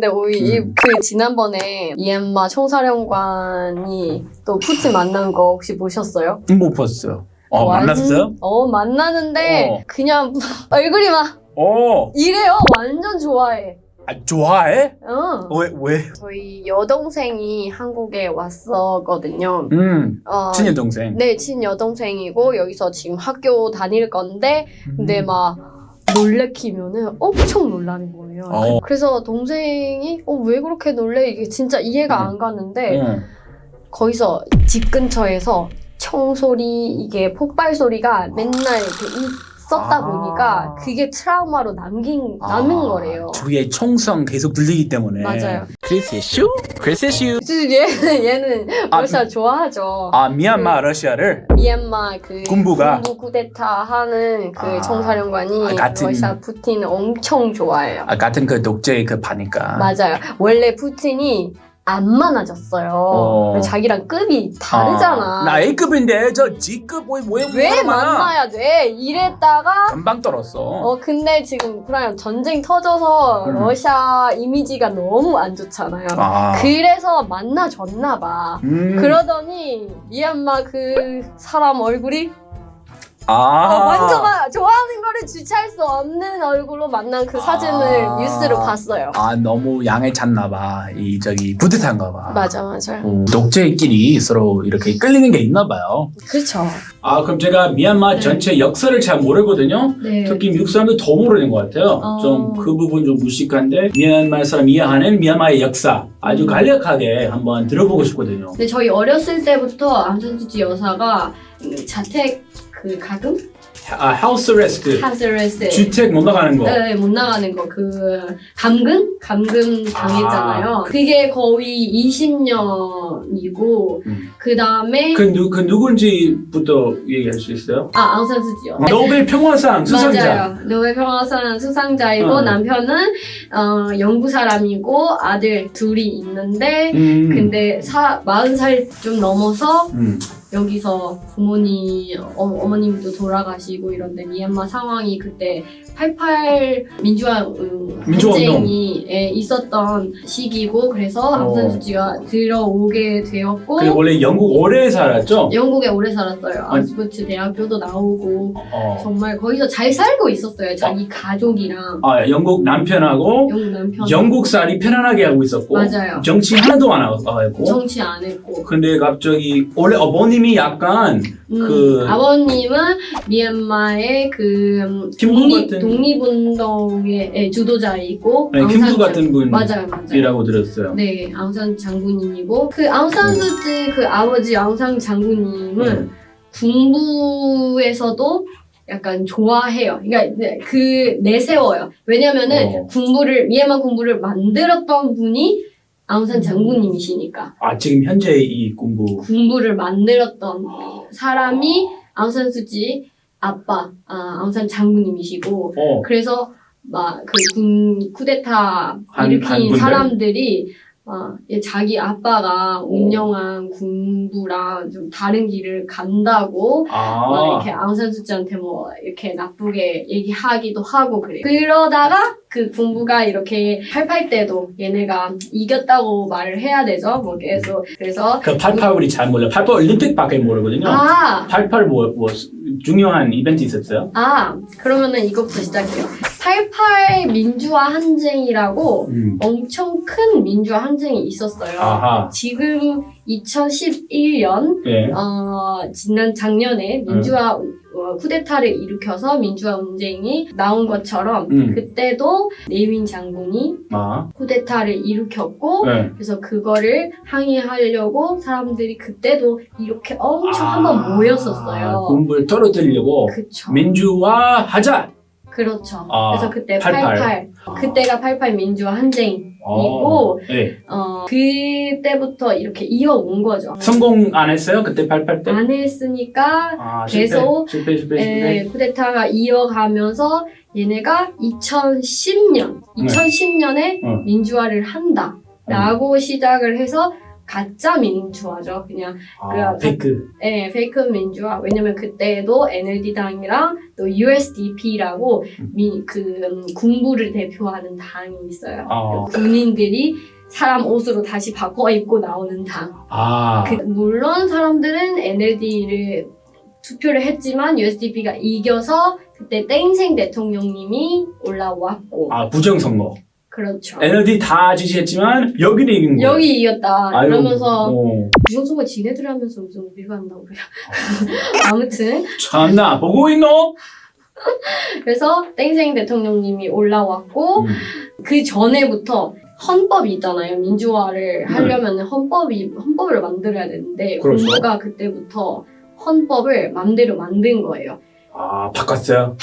근데 우리 음. 그 지난번에 미얀마 총사령관이 또 푸틴 만난 거 혹시 보셨어요? 못 봤어요. 어, 완- 만났어요? 어 만나는데 어. 그냥 얼굴이 막 어, 이래요. 완전 좋아해. 아, 좋아해? 응. 왜, 왜? 저희 여동생이 한국에 왔었거든요. 음, 어, 친인 동생. 네, 친여동생이고 여기서 지금 학교 다닐 건데 음. 근데 막 놀래키면은 엄청 놀라는 거예요. 어. 그래서 동생이 어, 왜 그렇게 놀래? 이게 진짜 이해가 음. 안 가는데 어. 거기서 집 근처에서 총소리 이게 폭발 소리가 맨날 이렇게 있 었다 아. 보니까 그게 트라우마로 남긴 남은 아, 거래요. 주위에 총성 계속 들리기 때문에. 맞아요. 크리스의 슈? 크리스의 슈? 얘는 얘는 아, 러시아 좋아하죠. 아, 미얀마 러시아를? 미얀마 그 군부가? 군부 쿠데타 하는 그 아. 총사령관이 아, 같은- 러시아 푸틴 엄청 좋아해요. 아, 같은 그 독재 그 파니까. 맞아요. 원래 푸틴이 안 많아졌어요. 어. 자기랑 급이 다르잖아. 아, 나 A급인데 저 G급 왜, 왜, 왜 만나야 돼? 이랬다가 금방 떨었어. 어 근데 지금 우크라이나 전쟁 터져서 음. 러시아 이미지가 너무 안 좋잖아요. 아. 그래서 만나줬나 봐. 음. 그러더니 미얀마 그 사람 얼굴이 아. 어, 완전 막 좋아하는 거를 주체할 수 없는 얼굴로 만난 그 사진을 아. 뉴스로 봤어요. 아, 너무 양에 찼나 봐. 이, 저기, 뿌듯한가 봐. 맞아 맞아. 어, 독재끼리 서로 이렇게 끌리는 게 있나 봐요. 그렇죠. 아, 그럼 제가 미얀마 전체 역사를 잘 모르거든요. 네. 특히 미국 사람들 더 모르는 것 같아요. 어. 좀그 부분 좀 무식한데 미얀마 사람 이해하는 미얀마의 역사 아주 음. 간략하게 한번 들어보고 싶거든요. 근데 저희 어렸을 때부터 암산수지 여사가 음, 자택 그 가금 아, 하우스 레스트 주택 못 나가는 거. 네, 못 나가는 거 그 감금 감금 당했잖아요. 그게 거의 20년이고 음. 그 다음에 그, 누, 그 누군지부터 얘기할 수 있어요? 아 아웅산수지요. 노벨 평화상 수상자. 맞아요. 노벨 평화상 수상자이고 어. 남편은 어, 영구 사람이고 아들 둘이 있는데 음. 근데 사, 40살 좀 넘어서 음. 여기서 부모님, 어, 어머님도 돌아가시고 이런데 미얀마 상황이 그때 88 민주화 음, 민주화 운동. 항쟁이 예, 있었던 시기고 그래서 어. 아웅산수지가 들어오게 되었고 그리고 원래 영국 오래 살았죠? 영국에 오래 살았어요. 아스포츠 대학교도 나오고 어. 정말 거기서 잘 살고 있었어요. 자기 가족이랑 아, 영국 남편하고 영국 남편 영국 살이 편안하게 하고 있었고 맞아요. 정치 하나도 안 하고 정치 안 했고 근데 갑자기 원래 어머님 이 약간 음, 그- 아버님은 미얀마의 그 음, 김구 독립, 같은- 독립운동의 예, 주도자이고 네, 김구 장- 같은 맞아요 맞아요 분이라고 들었어요. 네 아웅산 장군님이고 그 아웅산 수지 그 아버지 아웅산 장군님은 음. 군부에서도 약간 좋아해요. 그러니까 네, 그 내세워요. 왜냐면은 어. 군부를 미얀마 군부를 만들었던 분이 아웅산 장군님이시니까. 아 지금 현재 이 공부. 군부를 만들었던 사람이 아웅산 수지 아빠 아, 아웅산 장군님이시고 어. 그래서 막 그 군 쿠데타 한- 한 일으킨? 사람들이 막얘 자기 아빠가 운영한 군부랑 좀 다른 길을 간다고 막 아, 이렇게 아웅산 수지한테 뭐 이렇게 나쁘게 얘기하기도 하고 그래요. 그러다가 그 군부가 이렇게 88 때도 얘네가 이겼다고 말을 해야 되죠. 뭐 계속 그래서 그88 우리 잘 몰라. 88 올림픽밖에 모르거든요. 아 88 뭐, 뭐 중요한 이벤트 있었어요? 아, 그러면은 이것부터 시작해요. 88 민주화 항쟁이라고 음. 엄청 큰 민주화 항쟁이 있었어요. 아하. 지금 2011년 예. 어, 지난 작년에 민주화 어, 쿠데타를 일으켜서 민주화 운쟁이 나온 것처럼 음. 그때도 네윈 장군이 아. 쿠데타를 일으켰고 네. 그래서 그거를 항의하려고 사람들이 그때도 이렇게 엄청 아, 한번 모였었어요. 공부를 떨어뜨리려고 그쵸. 민주화 하자. 그렇죠. 아, 그래서 그때 88. 88. 그때가 88 민주화 항쟁이고, 어. 예. 어, 그때부터 이렇게 이어온 거죠. 성공 안 했어요? 그때 88 때? 안 했으니까, 아, 계속, 실패, 실패, 실패, 에, 실패. 쿠데타가 이어가면서 얘네가 2010년, 2010년에 어. 민주화를 한다. 라고 시작을 해서 가짜 민주화죠. 그냥 아, 그- 페이크. 예, 페이크 민주화. 왜냐면 그때도 NLD당이랑 또 USDP라고 음. 미, 그 음, 군부를 대표하는 당이 있어요. 아. 군인들이 사람 옷으로 다시 바꿔 입고 나오는 당. 아, 그, 물론 사람들은 NLD를 투표를 했지만 USDP가 이겨서 그때 땡생 대통령님이 올라왔고 아 부정 선거. 그렇죠. NLD 다 지지했지만 여기는 이긴 거예요. 여기 이겼다. 아유, 그러면서 어, 부정선거 지네들 하면서 무슨 우리가 한다고 그래. 아무튼 참나 보고 있노? 그래서 땡생 대통령님이 올라왔고 음. 그 전에부터 헌법이 있잖아요. 민주화를 하려면 헌법이 헌법을 만들어야 되는데 네. 그렇죠. 공부가 그때부터 헌법을 맘대로 만든 거예요. 아 바꿨어요.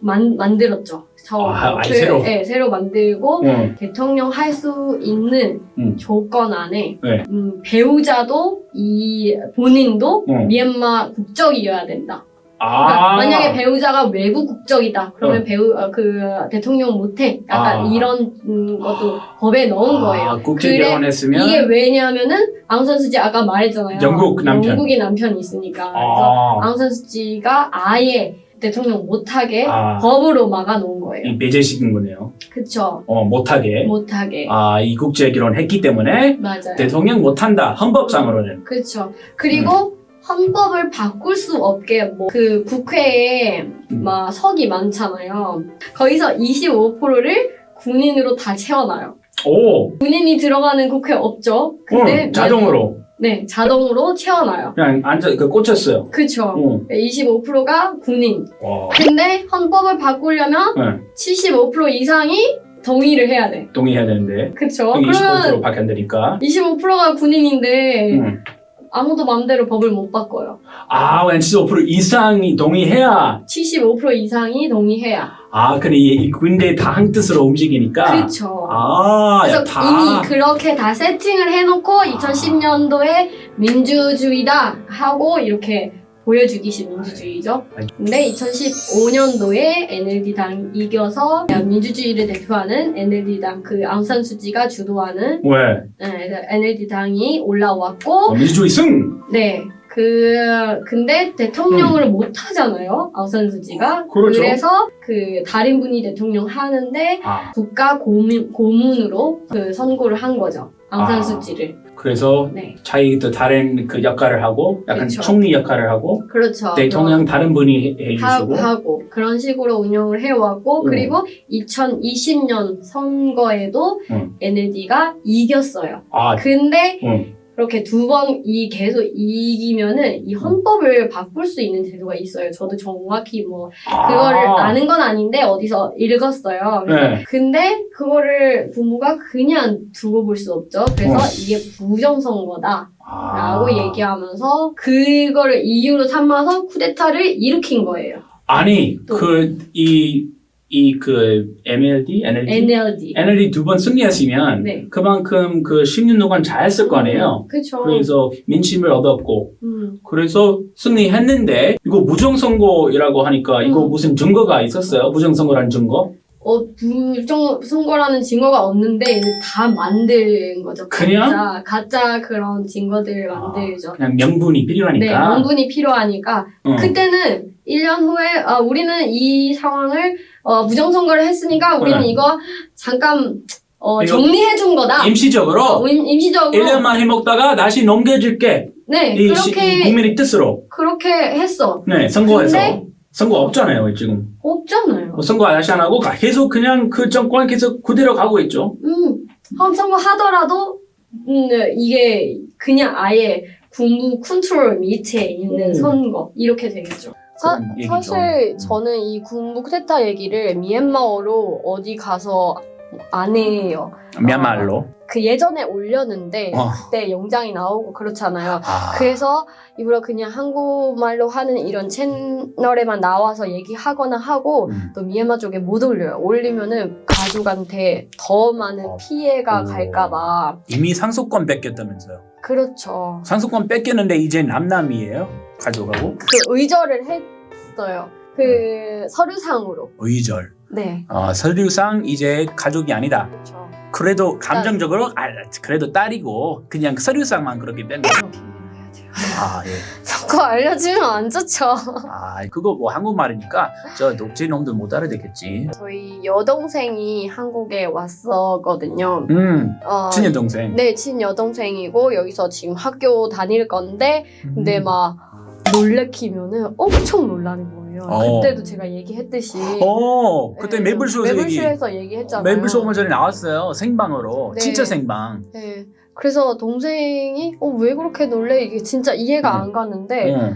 만, 만들었죠. 저, 아, 아예 새로? 네, 새로 만들고 어. 대통령 할 수 있는 음. 조건 안에 네. 음, 배우자도 이 본인도 어. 미얀마 국적이어야 된다. 아 그러니까 만약에 배우자가 외부 국적이다. 그러면 어. 배우 어, 그 대통령 못해. 약간 아. 이런 음, 것도 법에 넣은 거예요. 아, 국제 그래, 결혼했으면 이게 왜냐하면은 앙산수지 아까 말했잖아요. 영국 남편. 영국인 남편이 있으니까. 그래서 아, 앙산수지가 아예 대통령 못하게 아. 법으로 막아놓은 거예요. 이 배제시킨 거네요. 그쵸. 어 못하게. 못하게. 아 이 국제 결혼 했기 때문에 맞아요. 대통령 못한다. 헌법상으로는. 그쵸. 그리고 헌법을 바꿀 수 없게 뭐 그 국회에 음. 막 석이 많잖아요. 거기서 25%를 군인으로 다 채워놔요. 오, 군인이 들어가는 국회 없죠. 근데 어, 자동으로 네 자동으로 채워놔요. 그냥 앉아 그 꽂혔어요. 그쵸. 어. 25%가 군인. 와. 근데 헌법을 바꾸려면 네, 75% 이상이 동의를 해야 돼. 동의해야 되는데 그쵸. 25% 그러면 밖에 안 되니까. 25%가 군인인데 음. 아무도 맘대로 법을 못 바꿔요. 아, 웬75% 이상이 동의해야. 75% 이상이 동의해야. 아, 근데 이, 이 군대 다 한 뜻으로 움직이니까. 그렇죠. 아, 그래서 야, 다. 이미 그렇게 다 세팅을 해놓고 2010년도에 민주주의다 하고 이렇게 보여주기식 민주주의죠. 근데 2015년도에 NLD당 이겨서 민주주의를 대표하는 NLD당 그 앙산 수지가 주도하는 왜? NLD당이 올라왔고 어, 민주주의 승. 네. 그 근데 대통령을 못 하잖아요. 아우산수지가. 음. 그렇죠. 래서 그 다른 분이 대통령 하는데 아, 국가 고문, 고문으로 그 선고를 한 거죠. 아우산수지를. 그래서 네. 자기 또 다른 그 역할을 하고 약간 그쵸. 총리 역할을 하고 그렇죠. 대통령 다른 분이 해- 하, 해주시고. 하 고 그런 식으로 운영을 해왔고 음. 그리고 2020년 선거에도 음. NLD가 이겼어요. 아, 근데 응. 그렇게 두 번 이 계속 이기면은 이 헌법을 바꿀 수 있는 제도가 있어요. 저도 정확히 뭐 그거를 아. 아는 건 아닌데 어디서 읽었어요. 그래서 네. 근데 그거를 부모가 그냥 두고 볼 수 없죠. 그래서 어. 이게 부정선거다 라고 아. 얘기하면서 그거를 이유로 삼아서 쿠데타를 일으킨 거예요. 아니, 또. 그, 이, 이, 그, MLD? NLD? NLD. NLD 두 번 승리했으면 네. 그만큼 그 10년 동안 잘했을 거 아니에요. 그렇죠. 그래서 민심을 얻었고 음. 그래서 승리했는데 이거 부정선거라고 하니까 이거 음. 무슨 증거가 있었어요? 부정선거라는 증거? 어, 부정 선거라는 증거가 없는데 다 만든 거죠. 그냥? 가짜, 가짜 그런 증거들 만들죠. 그냥 명분이 네, 필요하니까. 명분이 필요하니까 어. 그때는 1년 후에 아, 우리는 이 상황을 어, 부정선거를 했으니까 우리는 네. 이거 잠깐 어, 이거 정리해 준 거다. 임시적으로 어, 임, 임시적으로 1년만 해먹다가 다시 넘겨줄게. 네 이, 시- 이 그렇게 국민의 뜻으로. 그렇게 했어. 네, 선거에서. 선거 없잖아요, 지금. 없잖아요. 뭐 선거 다시 안 하고 계속 그냥 그 정권 계속 그대로 가고 있죠. 음, 한 선거 하더라도 음, 네, 이게 그냥 아예 군부 컨트롤 밑에 있는 음. 선거 이렇게 되겠죠. 사. 사실 음. 저는 이 군부 쿠데타 얘기를 미얀마어로 어디 가서 안 해요. 미얀마로. 그 예전에 올렸는데 어. 그때 영장이 나오고 그렇잖아요. 아. 그래서 일부러 그냥 한국말로 하는 이런 채널에만 나와서 얘기하거나 하고 음. 또 미얀마 쪽에 못 올려요. 올리면은 가족한테 더 많은 어. 피해가 오. 갈까봐. 이미 상속권 뺏겼다면서요. 그렇죠. 상속권 뺏겼는데 이제 남남이에요? 가져가고? 그 의절을 했어요. 그 서류상으로. 의절. 네. 어, 서류상 이제 가족이 아니다. 그렇죠. 그래도 감정적으로 아, 그래도 딸이고 그냥 서류상만 그렇게 뺀 거죠. 아 예. 그거 알려주면 안 좋죠. 아 그거 뭐 한국말이니까 저 녹지 놈들 못 알아듣겠지. 저희 여동생이 한국에 왔었거든요. 음 어, 친여 동생. 네, 친여동생이고 여기서 지금 학교 다닐 건데 근데 음. 막 놀래키면은 엄청 놀라는 거예요. 어. 그때도 제가 얘기했듯이 어 그때 네, 매블쇼에서 얘기. 매블쇼에서 얘기했잖아요. 매블쇼 얼마 전에 나왔어요 생방으로 네. 진짜 생방. 네. 그래서 동생이 어, 왜 그렇게 놀래? 이게 진짜 이해가 음. 안 가는데 어.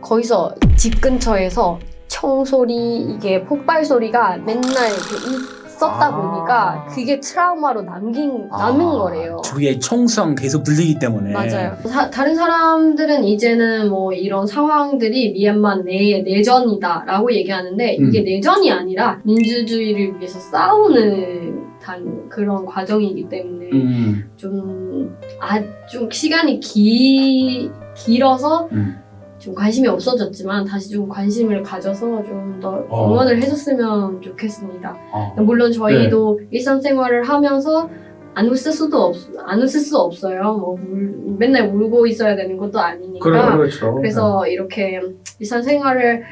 거기서 집 근처에서 총소리 이게 폭발 소리가 맨날 이렇게 있 었다 아. 보니까 그게 트라우마로 남긴 남은 아, 거래요. 주위에 총성 계속 들리기 때문에. 맞아요. 사- 다른 사람들은 이제는 뭐 이런 상황들이 미얀마 내의 내전이다라고 얘기하는데 음. 이게 내전이 아니라 민주주의를 위해서 싸우는 단 그런 과정이기 때문에 음. 좀, 아, 좀 시간이 기, 길어서 음. 좀 관심이 없어졌지만 다시 좀 관심을 가져서 좀 더 어. 응원을 해줬으면 좋겠습니다. 어. 물론 저희도 네. 일상생활을 하면서 안 웃을 수도 없, 안 웃을 수 없어요. 뭐 울- 맨날 울고 있어야 되는 것도 아니니까. 그렇죠. 그래서 이렇게 일상생활을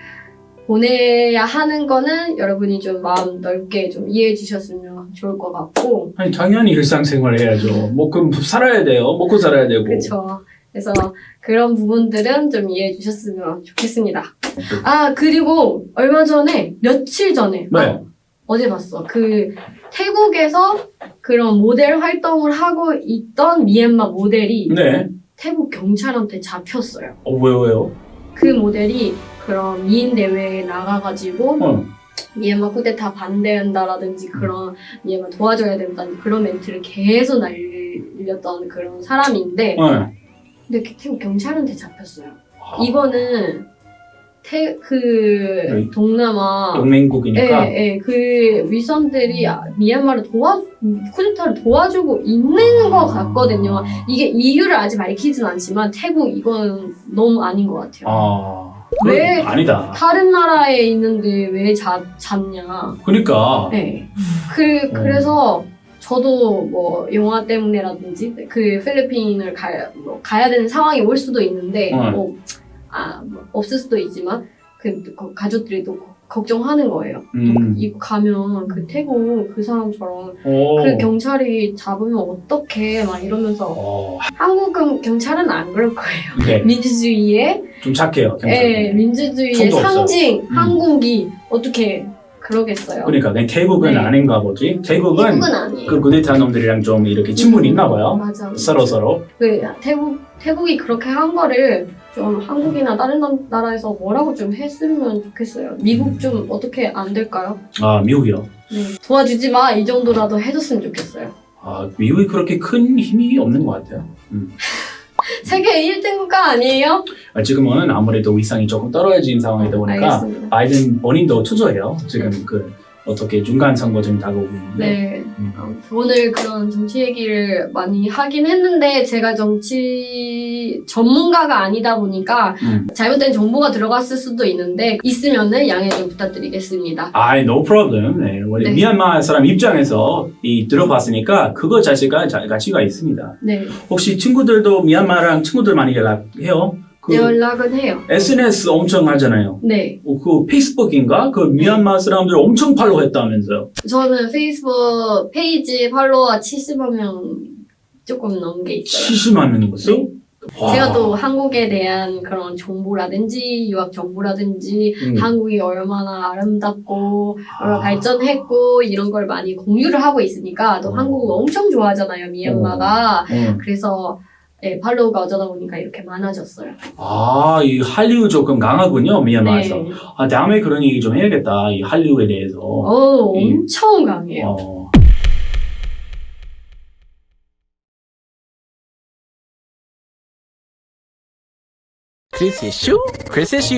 보내야 하는 거는 여러분이 좀 마음 넓게 좀 이해해 주셨으면 좋을 것 같고 아니 당연히 일상생활 해야죠. 먹고 살아야 돼요. 먹고 살아야 되고. 그렇죠. 그래서 그런 부분들은 좀 이해해 주셨으면 좋겠습니다. 아 그리고 얼마 전에 며칠 전에 네. 어, 어제 봤어. 그 태국에서 그런 모델 활동을 하고 있던 미얀마 모델이 네. 태국 경찰한테 잡혔어요. 어 왜요 왜요? 그 모델이 그런 미인 대회에 나가가지고 어. 미얀마 쿠데타 반대한다라든지 그런 미얀마 도와줘야 된다는 그런 멘트를 계속 날렸던 그런 사람인데 어. 근데 그 태국 경찰한테 잡혔어요. 아, 이거는 태, 그 네. 동남아 동맹국이니까. 예, 예, 그 위선들이 미얀마를 도와 쿠데타를 도와주고 있는 것 같거든요. 이게 이유를 아직 밝히진 않지만 태국 이건 너무 아닌 것 같아요. 아. 왜? 그건 아니다. 다른 나라에 있는데 왜 잡, 잡냐. 그러니까. 네. 그, 그래서 저도 뭐 영화 때문에라든지 그 필리핀을 가, 뭐 가야 되는 상황이 올 수도 있는데 어. 뭐, 아, 뭐 없을 수도 있지만 그 거- 가족들이 또 거- 걱정하는 거예요. 음. 이거 가면 그 태국 그 사람처럼 오. 그 경찰이 잡으면 어떡해 막 이러면서 어. 한국은 경찰은 안 그럴 거예요. 네. 민주주의의 좀 착해요. 경찰. 예, 민주주의의. 상징 음. 한국이 어떻게 그러겠어요? 그러니까 그냥 태국은 네. 아닌가 보지. 태국은 태국은 아니에요. 그 구데타 놈들이랑 좀 이렇게 친분이 있나 봐요. 맞아. 서로 서로. 그 태국 태국이 그렇게 한 거를 좀 한국이나 다른 나- 나라에서 뭐라고 좀 했으면 좋겠어요. 미국 좀 어떻게 안 될까요? 아 미국이요. 네. 도와주지 마 이 정도라도 해줬으면 좋겠어요. 아 미국이 그렇게 큰 힘이 없는 것 같아요. 세계 1등 국가 아니에요? 아, 지금은 아무래도 위상이 조금 떨어진 상황이다 보니까 알겠습니다. 바이든 본인도 투조해요. 지금 그 어떻게 중간 선거 좀 다가오고 있는데. 네. 음. 어, 오늘 그런 정치 얘기를 많이 하긴 했는데 제가 정치 전문가가 아니다 보니까 음. 잘못된 정보가 들어갔을 수도 있는데 있으면은 양해 좀 부탁드리겠습니다. 아, no problem. 네, 원래 네. 미얀마 사람 입장에서 이 들어봤으니까 그거 자체가 자- 가치가 있습니다. 네. 혹시 친구들도 미얀마랑 친구들 많이 연락해요? 그 연락은 해요. SNS 엄청 하잖아요. 네. 어, 그 페이스북인가? 그 미얀마 사람들 엄청 팔로우 했다면서요. 저는 페이스북 페이지 팔로워 70만 명 조금 넘게 있어요. 70만 명이었어? 네. 제가 또 한국에 대한 그런 정보라든지 유학 정보라든지 음. 한국이 얼마나 아름답고 얼마나 아. 발전했고 이런 걸 많이 공유를 하고 있으니까 또 어. 한국을 엄청 좋아하잖아요 미얀마가 어. 그래서 예, 팔로우가 어쩌다 보니까 이렇게 많아졌어요. 아, 이 한류 조금 강하군요, 미얀마에서. 네. 아, 다음에 그런 얘기 좀 해야겠다. 이 한류에 대해서. 오, 이- 엄청 강해요. 어. 크리스 이슈? 크리스 이슈.